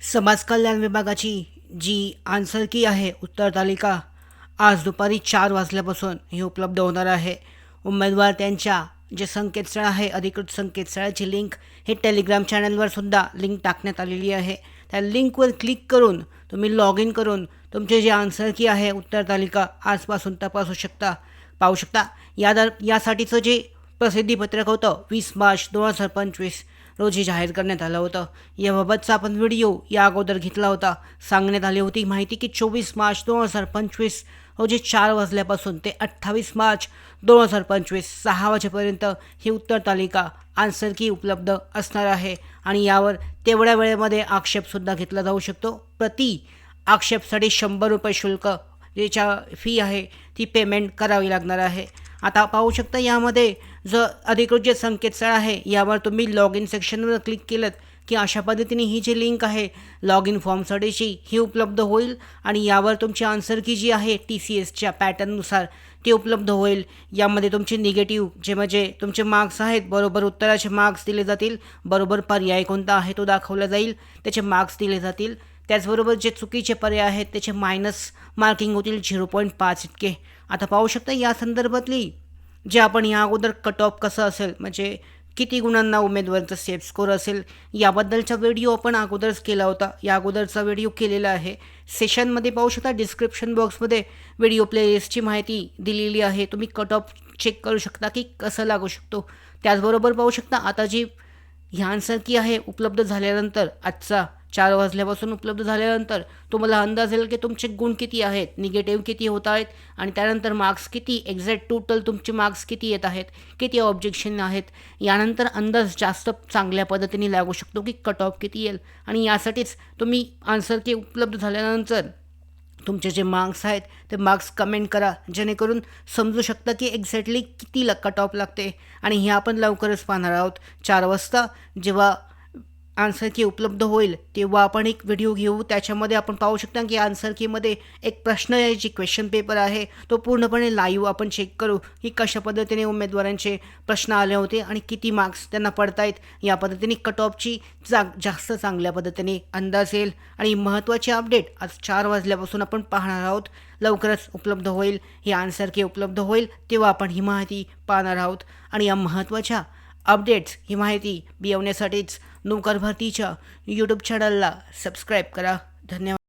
समाज कल्याण विभागाची जी आन्सर की आहे उत्तर तालिका आज दुपारी चार वाजल्यापासून ही उपलब्ध होणार आहे. उमेदवार त्यांच्या जे संकेतस्थळ आहे अधिकृत संकेतस्थळाची लिंक हे टेलिग्राम चॅनलवर सुद्धा लिंक टाकण्यात आलेली आहे. त्या लिंकवर क्लिक करून तुम्ही लॉग इन करून तुमचे जे आन्सर की आहे उत्तर तालिका आजपासून तपासू शकता पाहू शकता. या दर यासाठीचं जे प्रसिद्धीपत्रक होतं. वीस मार्च दोन हजार पंचवीस रोजी जाहीर करण्यात आलं होतं. याबाबतचा आपण व्हिडिओ या अगोदर घेतला होता. सांगण्यात आली होती माहिती की चोवीस मार्च दोन हजार पंचवीस रोजी चार वाजल्यापासून ते अठ्ठावीस मार्च दोन हजार पंचवीस सहा वाजेपर्यंत ही उत्तर तालिका आन्सर की उपलब्ध असणार आहे आणि यावर तेवढ्या वेळेमध्ये आक्षेपसुद्धा घेतला जाऊ शकतो. प्रति आक्षेपसाठी शंभर रुपये शुल्क ज्याच्या फी आहे ती पेमेंट करावी लागणार आहे. आता पाहू शकता यामध्ये जर अधिकृत जे संकेतस्थळ आहे यावर तुम्ही लॉग इन सेक्शनवर क्लिक केलं की अशा पद्धतीने ही जी लिंक आहे लॉग इन फॉर्मसाठीची ही उपलब्ध होईल आणि यावर तुमची आन्सर की जी आहे टी सी एसच्या पॅटर्ननुसार ती उपलब्ध होईल. यामध्ये तुमचे निगेटिव्ह जे म्हणजे तुमचे मार्क्स आहेत बरोबर उत्तराचे मार्क्स दिले जातील बरोबर पर्याय कोणता आहे तो दाखवला जाईल त्याचे मार्क्स दिले जातील. त्याचबरोबर जे चुकीचे पर्याय आहेत त्याचे मायनस मार्किंग होतील झिरो पॉईंट पाच इतके. आता पाहू शकता या संदर्भातली जे आपण या अगोदर कट ऑफ कसं असेल म्हणजे किती गुणांना उमेदवारांचा सेफ स्कोर असेल याबद्दलचा व्हिडिओ आपण अगोदरच केला होता. या अगोदरचा व्हिडिओ केलेला आहे. सेशनमध्ये पाहू शकता डिस्क्रिप्शन बॉक्समध्ये व्हिडिओ प्लेलिस्टची माहिती दिलेली आहे. तुम्ही कट ऑफ चेक करू शकता की कसं लागू शकतो. त्याचबरोबर पाहू शकता आता जी ह्यांसारखी आहे उपलब्ध झाल्यानंतर आजचा चार वाजल्यापासून उपलब्ध झाल्यानंतर तुम्हाला अंदाज येईल की तुमचे गुण किती आहेत निगेटिव्ह किती होत आहेत आणि त्यानंतर मार्क्स किती एक्झॅक्ट टोटल तुमचे मार्क्स किती येत आहेत किती ऑब्जेक्शन आहेत यानंतर अंदाज जास्त चांगल्या पद्धतीने लागू शकतो की कट ऑफ किती येईल आणि यासाठीच तुम्ही आन्सर की उपलब्ध झाल्यानंतर तुमचे जे मार्क्स आहेत ते मार्क्स कमेंट करा जेणेकरून समजू शकता की एक्झॅक्टली किती ल कट ऑफ लागते. आणि हे आपण लवकरच पाहणार आहोत. चार वाजता जेव्हा आन्सर की उपलब्ध होईल. तेव्हा आपण एक व्हिडिओ घेऊ. त्याच्यामध्ये आपण पाहू शकता की आन्सर कीमध्ये एक प्रश्न आहे जी क्वेश्चन पेपर आहे. तो पूर्णपणे लाईव्ह आपण चेक करू की कशा पद्धतीने उमेदवारांचे प्रश्न आले होते आणि किती मार्क्स त्यांना पडतायत. या पद्धतीने कट ऑफची जा जास्त चांगल्या पद्धतीने अंदाज येईल. आणि महत्त्वाचे अपडेट आज चार वाजल्यापासून आपण पाहणार आहोत. लवकरच उपलब्ध होईल. ही आन्सर की उपलब्ध होईल. तेव्हा आपण ही माहिती पाहणार आहोत. आणि या महत्त्वाच्या अपडेट्स ही माहिती बिवण्यासाठीच नोकर भारतीच्या यूट्यूब चॅनलला सबस्क्राईब करा. धन्यवाद.